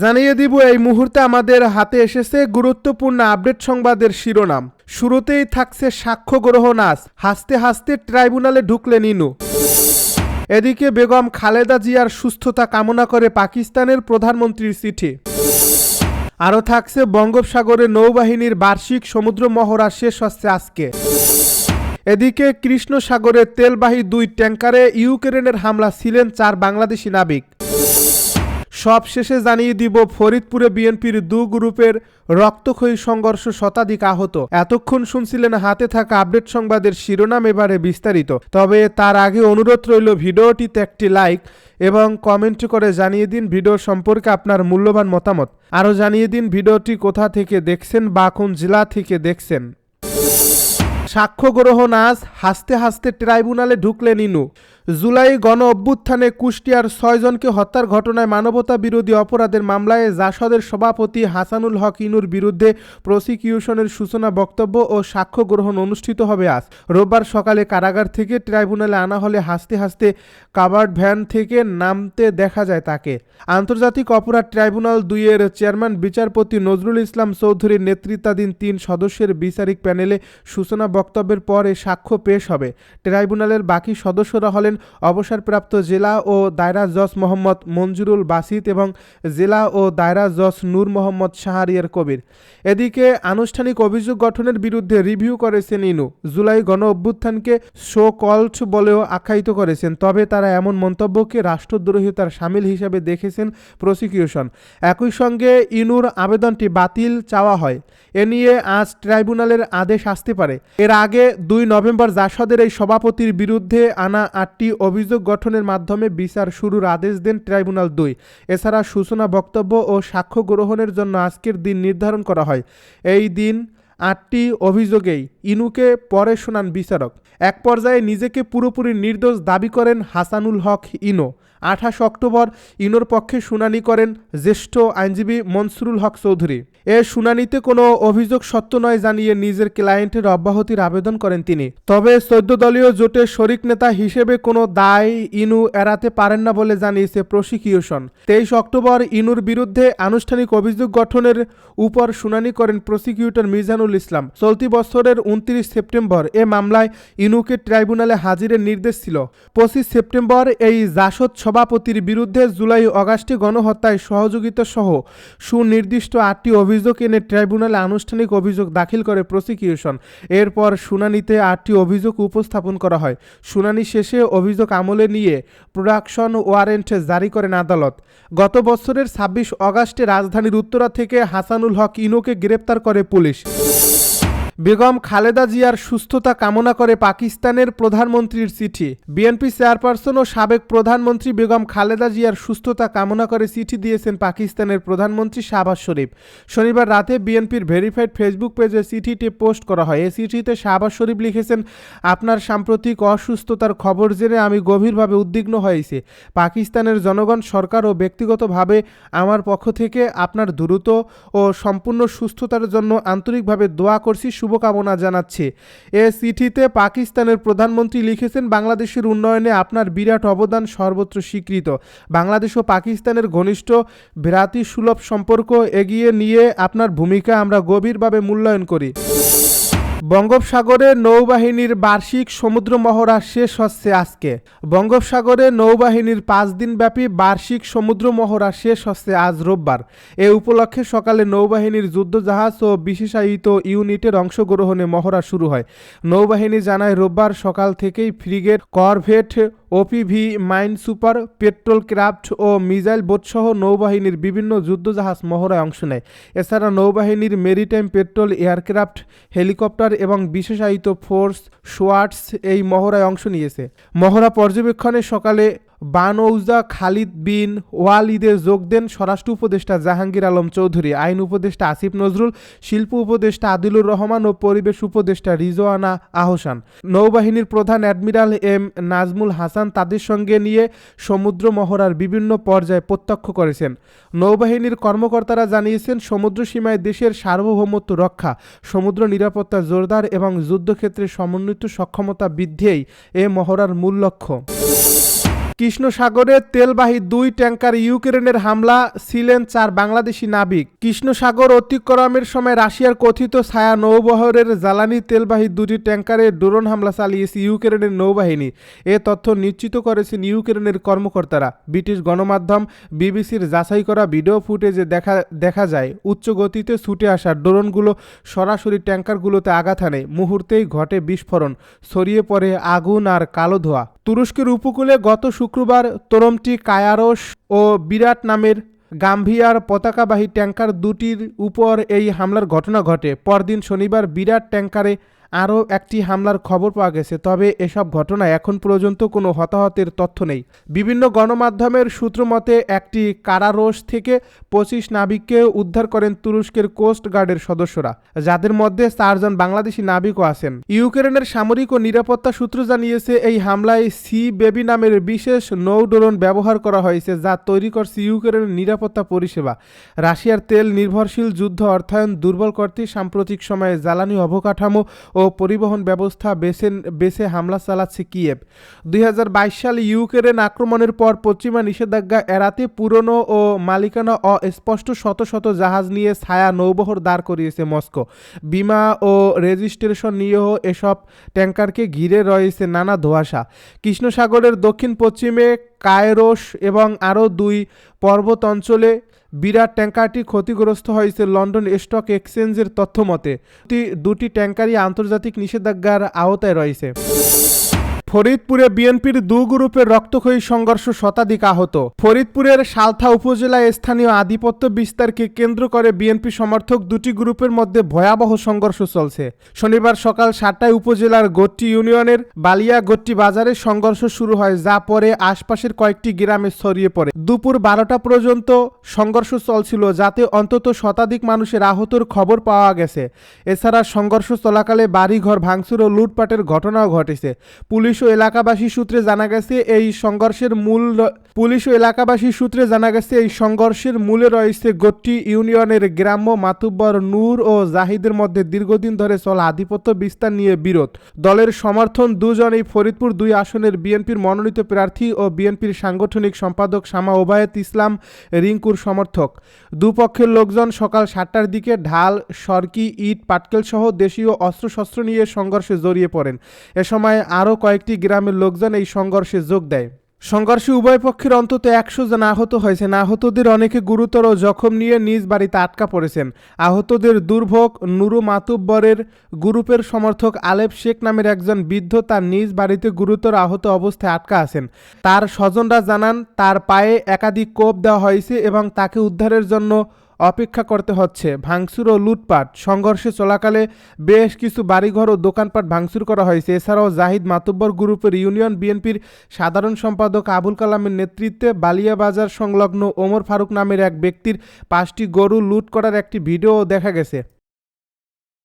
জানিয়ে দিব, এই মুহূর্তে আমাদের হাতে এসেছে গুরুত্বপূর্ণ আপডেট সংবাদের শিরোনাম। শুরুতেই থাকছে সাক্ষ্য গ্রহণ আজ হাসতে হাসতে ট্রাইব্যুনালে ঢুকলে নিনু। এদিকে বেগম খালেদা জিয়ার সুস্থতা কামনা করে পাকিস্তানের প্রধানমন্ত্রীর চিঠি। আরও থাকছে বঙ্গোপসাগরে নৌবাহিনীর বার্ষিক সমুদ্র মহড়া শেষ হচ্ছে আজকে। এদিকে কৃষ্ণ সাগরে তেলবাহী দুই ট্যাঙ্কারে ইউক্রেনের হামলা, ছিলেন চার বাংলাদেশি নাবিক। সব শেষে জানিয়ে দিব, ফরিদপুরে বিএনপির দু গ্রুপের রক্তক্ষয়ী সংঘর্ষ শতাধিক আহত। এতক্ষণ শুনছিলেন হাতে থাকা আপডেট সংবাদের শিরোনাম এবারে বিস্তারিত। তবে তার আগে অনুরোধ রইল, ভিডিওটিতে একটি লাইক এবং কমেন্ট করে জানিয়ে দিন ভিডিও সম্পর্কে আপনার মূল্যবান মতামত। আরও জানিয়ে দিন ভিডিওটি কোথা থেকে দেখছেন বা কোন জেলা থেকে দেখছেন। সাক্ষ্য গ্রহণ আজ হাসতে হাসতে ট্রাইব্যুনালে ঢুকলেন ইনু। জুলাই গণ অভ্যুত্থানে কুষ্টিয়ার ছয়জনকে হত্যার ঘটনায় মানবতা বিরোধী অপরাধের মামলায় জাসদের সভাপতি হাসানুল হক ইনুর বিরুদ্ধে প্রসিকিউশনের সূচনা, বক্তব্য ও সাক্ষ্য গ্রহণ অনুষ্ঠিত হবে আজ। রোববার সকালে কারাগার থেকে ট্রাইব্যুনালে আনা হলে হাসতে হাসতে কাবার্ড ভ্যান থেকে নামতে দেখা যায় তাকে। আন্তর্জাতিক অপরাধ ট্রাইব্যুনাল দুইয়ের চেয়ারম্যান, বিচারপতি নজরুল ইসলাম চৌধুরীর নেতৃত্বাধীন তিন সদস্যের বিচারিক প্যানেলে সূচনা, বক্তব্যের পরে সাক্ষ্য পেশ হবে। ট্রাইব্যুনালের বাকি সদস্যরা হলেন অবসরপ্রাপ্ত জেলা ও দায়রা জজ মোহাম্মদ মঞ্জুরুল বাসিত এবং জেলা ও দায়রা জজ নূর মোহাম্মদ শাহরিয়ার কবির। এদিকে আনুষ্ঠানিক অভিযোগ গঠনের বিরুদ্ধে রিভিউ করেছেন ইনু। জুলাই গণ অভ্যুত্থানকে শো কল্ট বলেও আখ্যায়িত করেছেন, তবে তারা এমন মন্তব্যকে রাষ্ট্রদ্রোহিতার সামিল হিসেবে দেখেছেন প্রসিকিউশন। একই সঙ্গে ইনুর আবেদনটি বাতিল চাওয়া হয়। এ নিয়ে আজ ট্রাইব্যুনালের আদেশ আসতে পারে। এর আগে দুই নভেম্বর জাসদের এই সভাপতির বিরুদ্ধে আনা আটটি অভিযোগ গঠনের মাধ্যমে বিচার শুরুর আদেশ দেন ট্রাইব্যুনাল দুই। এছাড়া সূচনা, বক্তব্য ও সাক্ষ্য গ্রহণের জন্য আজকের দিন নির্ধারণ করা হয়। এই দিন আটটি অভিযোগেই ইনুকে পরে শোনান বিচারক। এক পর্যায়ে নিজেকে পুরোপুরি নির্দোষ দাবি করেন হাসানুল হক ইনো। আঠাশ অক্টোবর ইনোর পক্ষে শুনানি করেন জ্যেষ্ঠ আইনজীবী মনসুরুল হক চৌধুরী। এ শুনানিতে কোনো অভিযোগ সত্য নয় জানিয়ে নিজের ক্লায়েন্টের অব্যাহতির আবেদন করেন তিনি। তবে চোদ্দ দলীয় জোটের শরিক নেতা হিসেবে কোনো দায় ইনু এড়াতে পারেন না বলে জানিয়েছে প্রসিকিউশন। তেইশ অক্টোবর ইনুর বিরুদ্ধে আনুষ্ঠানিক অভিযোগ গঠনের উপর শুনানি করেন প্রসিকিউটর মিজানুল ইসলাম। চলতি বছরের উনত্রিশ সেপ্টেম্বর এ মামলায় ইনুকে ট্রাইব্যুনালে হাজিরের নির্দেশ ছিল। পঁচিশ সেপ্টেম্বর এই জাসদ সভাপতির বিরুদ্ধে জুলাই অগাস্টে গণহত্যায় সহযোগিতা সহ সুনির্দিষ্ট আটটি অভিযোগ এনে ট্রাইব্যুনালে আনুষ্ঠানিক অভিযোগ দাখিল করে প্রসিকিউশন। এরপর শুনানিতে আটটি অভিযোগ উপস্থাপন করা হয়। শুনানি শেষে অভিযোগ আমলে নিয়ে প্রোডাকশন ওয়ারেন্ট জারি করেন আদালত। গত বছরের ছাব্বিশ অগাস্টে রাজধানীর উত্তরা থেকে হাসানুল হক ইনোকে গ্রেপ্তার করে পুলিশ। বেগম খালেদা জিয়ার সুস্থতা কামনা করে পাকিস্তানের প্রধানমন্ত্রীর চিঠি। বিএনপি চেয়ারপারসন ও সাবেক প্রধানমন্ত্রী বেগম খালেদা জিয়ার সুস্থতা কামনা করে চিঠি দিয়েছেন পাকিস্তানের প্রধানমন্ত্রী শাহবাজ শরীফ। শনিবার রাতে বিএনপির ভেরিফাইড ফেসবুক পেজে চিঠিটি পোস্ট করা হয়। এই চিঠিতে শাহবাজ শরীফ লিখেছেন, আপনার সাম্প্রতিক অসুস্থতার খবর জেনে আমি গভীরভাবে উদ্বিগ্ন হয়েছি। পাকিস্তানের জনগণ, সরকার ও ব্যক্তিগতভাবে আমার পক্ষ থেকে আপনার দ্রুত ও সম্পূর্ণ সুস্থতার জন্য আন্তরিকভাবে দোয়া করছি। শুভকামনা জানাচ্ছে। এ চিঠিতে পাকিস্তানের প্রধানমন্ত্রী লিখেছেন, বাংলাদেশের উন্নয়নে আপনার বিরাট অবদান সর্বত্র স্বীকৃত। বাংলাদেশ ও পাকিস্তানের ঘনিষ্ঠ ভ্রাতৃসুলভ সম্পর্ক এগিয়ে নিয়ে আপনার ভূমিকা আমরা গভীরভাবে মূল্যায়ন করি। বঙ্গোপসাগরে নৌবাহিনীর বার্ষিক সমুদ্র মহড়া শেষ হচ্ছে আজকে। বঙ্গোপসাগরে নৌবাহিনীর পাঁচ দিনব্যাপী বার্ষিক সমুদ্র মহড়া শেষ হচ্ছে আজ রোববার। এ উপলক্ষে সকালে নৌবাহিনীর যুদ্ধজাহাজ ও বিশেষায়িত ইউনিটের অংশগ্রহণে মহড়া শুরু হয়। নৌবাহিনী জানায়, রোববার সকাল থেকেই frigate, corvette OPV minesweeper, patrol craft ও মিসাইল বোটসহ নৌবাহিনীর বিভিন্ন যুদ্ধজাহাজ মহড়ায় অংশ নেয়। এছাড়া নৌবাহিনীর মেরিটাইম পেট্রোল, এয়ারক্রাফট, হেলিকপ্টার এবং বিশেষায়িত ফোর্স সোয়ার্টস এই মহড়ায় অংশ নিয়েছে। মহড়া পর্যবেক্ষণে সকালে বানৌজা খালিদ বিন ওয়ালিদে যোগ দেন স্বরাষ্ট্র উপদেষ্টা জাহাঙ্গীর আলম চৌধুরী, আইন উপদেষ্টা আসিফ নজরুল, শিল্প উপদেষ্টা আদিলুর রহমান ও পরিবেশ উপদেষ্টা রিজওয়ানা আহসান। নৌবাহিনীর প্রধান অ্যাডমিরাল এম নাজমুল হাসান তাদের সঙ্গে নিয়ে সমুদ্র মহড়ার বিভিন্ন পর্যায়ে প্রত্যক্ষ করেছেন। নৌবাহিনীর কর্মকর্তারা জানিয়েছেন, সমুদ্র সীমায় দেশের সার্বভৌমত্ব রক্ষা, সমুদ্র নিরাপত্তা জোরদার এবং যুদ্ধক্ষেত্রে সমন্বিত সক্ষমতা বৃদ্ধিই এ মহড়ার মূল লক্ষ্য। কৃষ্ণসাগরে তেলবাহী দুই ট্যাঙ্কার ইউক্রেনের হামলা, ছিলেন চার বাংলাদেশি নাবিক। কৃষ্ণসাগর অতিক্রমের সময় রাশিয়ার কথিত ছায়া নৌবহরের জ্বালানি তেলবাহী দুটি ট্যাঙ্কারে ড্রোন হামলা চালিয়েছে ইউক্রেনের নৌবাহিনী। এ তথ্য নিশ্চিত করেছেন ইউক্রেনের কর্মকর্তারা। ব্রিটিশ গণমাধ্যম বিবিসির যাচাই করা ভিডিও ফুটেজে দেখা দেখা যায়, উচ্চ গতিতে ছুটে আসা ড্রোনগুলো সরাসরি ট্যাঙ্কারগুলোতে আঘাত হানে। মুহূর্তেই ঘটে বিস্ফোরণ, ছড়িয়ে পড়ে আগুন আর কালো ধোয়া। তুরস্কের উপকূলে গত শুক্রবার তোরমটি কায়ারস ও বিরাট নামের গাম্ভিয়ার পতাকাবাহী ট্যাঙ্কার দুটির উপর এই হামলার ঘটনা ঘটে। পরদিন শনিবার বিরাট ট্যাঙ্কারে আরও একটি হামলার খবর পাওয়া গেছে, তবে এসব ঘটনায় এখন পর্যন্ত কোনো হতাহতের তথ্য নেই। বিভিন্ন গণমাধ্যমের সূত্র মতে, একটি কারারোষ থেকে পঁচিশ নাবিককে উদ্ধার করেন তুরস্কের কোস্ট গার্ডের সদস্যরা, যাদের মধ্যে চারজন বাংলাদেশি নাবিকও আছেন। ইউক্রেনের সামরিক ও নিরাপত্তা সূত্র জানিয়েছে, এই হামলায় সি বেবি নামের বিশেষ নৌড্রোন ব্যবহার করা হয়েছে, যা তৈরি করছে ইউক্রেনের নিরাপত্তা পরিষেবা। রাশিয়ার তেল নির্ভরশীল যুদ্ধ অর্থায়ন দুর্বল করতে সাম্প্রতিক সময়ে জ্বালানি অবকাঠামো ও পরিবহন ব্যবস্থা বেছে বেছে হামলা চালাচ্ছে কিয়েভ। দুই সালে ইউক্রেন আক্রমণের পর পশ্চিমা নিষেধাজ্ঞা এড়াতে পুরনো ও মালিকানা অস্পষ্ট শত শত জাহাজ নিয়ে ছায়া নৌবহর দাঁড় করিয়েছে মস্কো। বিমা ও রেজিস্ট্রেশন নিয়েও এসব ট্যাঙ্কারকে ঘিরে রয়েছে নানা ধোঁয়াশা। কৃষ্ণসাগরের দক্ষিণ পশ্চিমে কায়রোস এবং আরও দুই পর্বত অঞ্চলে বিরাট ট্যাঙ্কারটি ক্ষতিগ্রস্ত হয়েছে লন্ডন স্টক এক্সচেঞ্জের তথ্য মতে দুটি- ট্যাঙ্কারই আন্তর্জাতিক নিষেধাজ্ঞার আওতায় রয়েছে। ফরিদপুরে বিএনপির দু গ্রুপের রক্তক্ষয়ী সংঘর্ষ শতাধিক আহত। ফরিদপুরের সালথা উপজেলায় স্থানীয় আধিপত্য বিস্তারকে কেন্দ্র করে বিএনপি সমর্থক দুটি গ্রুপের মধ্যে ভয়াবহ সংঘর্ষ চলছে। শনিবার সকাল সাতটায় উপজেলার গট্টি ইউনিয়নের বালিয়া গট্টি বাজারে সংঘর্ষ শুরু হয়, যা পরে আশপাশের কয়েকটি গ্রামে ছড়িয়ে পড়ে। দুপুর বারোটা পর্যন্ত সংঘর্ষ চলছিল, যাতে অন্তত শতাধিক মানুষের আহতর খবর পাওয়া গেছে। এছাড়া সংঘর্ষ চলাকালে বাড়িঘর ভাঙচুর ও লুটপাটের ঘটনাও ঘটেছে। পুলিশ ও এলাকাবাসী সূত্রে জানা গেছে, এই সংঘর্ষের মূল পুলিশ ও এলাকাবাসী সূত্রে জানা গেছে, এই সংঘর্ষের মূলে রয়েছে গট্টি ইউনিয়নের গ্রাম্য মাতুব্বর নূর ও জাহিদের মধ্যে দীর্ঘদিন ধরে চলা আধিপত্য বিস্তার নিয়ে বিরোধ। দলের সমর্থন দুজন এই ফরিদপুর দুই আসনের বিএনপির মনোনীত প্রার্থী ও বিএনপির সাংগঠনিক সম্পাদক শামা ওবায়েত ইসলাম রিঙ্কুর সমর্থক। দুপক্ষের লোকজন সকাল সাতটার দিকে ঢাল, সরকি, ইট, পাটকেল সহ দেশীয় অস্ত্রশস্ত্র নিয়ে সংঘর্ষে জড়িয়ে পড়েন। এ সময় আরও কয়েকটি গ্রামের লোকজন এই সংঘর্ষে যোগ দেয়। সংঘর্ষে উভয় পক্ষের অন্তত একশো জন আহত হয়েছেন। আহতদের অনেকে গুরুতর জখম নিয়ে নিজ বাড়িতে আটকা পড়েছেন। আহতদের দুর্ভোগ নুরু মাতুব্বরের গ্রুপের সমর্থক আলেপ শেখ নামের একজন বৃদ্ধ তার নিজ বাড়িতে গুরুতর আহত অবস্থায় আটকা আছেন। তার স্বজনরা জানান, তার পায়ে একাধিক কোপ দেওয়া হয়েছে এবং তাকে উদ্ধারের জন্য অপেক্ষা করতে হচ্ছে। ভাঙচুর ও লুটপাট। সংঘর্ষে চলাকালে বেশ কিছু বাড়িঘর ও দোকানপাট ভাঙচুর করা হয়েছে। এছাড়াও জাহিদ মাতুব্বর গ্রুপের ইউনিয়ন বিএনপির সাধারণ সম্পাদক আবুল কালামের নেতৃত্বে বালিয়া বাজার সংলগ্ন ওমর ফারুক নামের এক ব্যক্তির পাঁচটি গরু লুট করার একটি ভিডিও দেখা গেছে।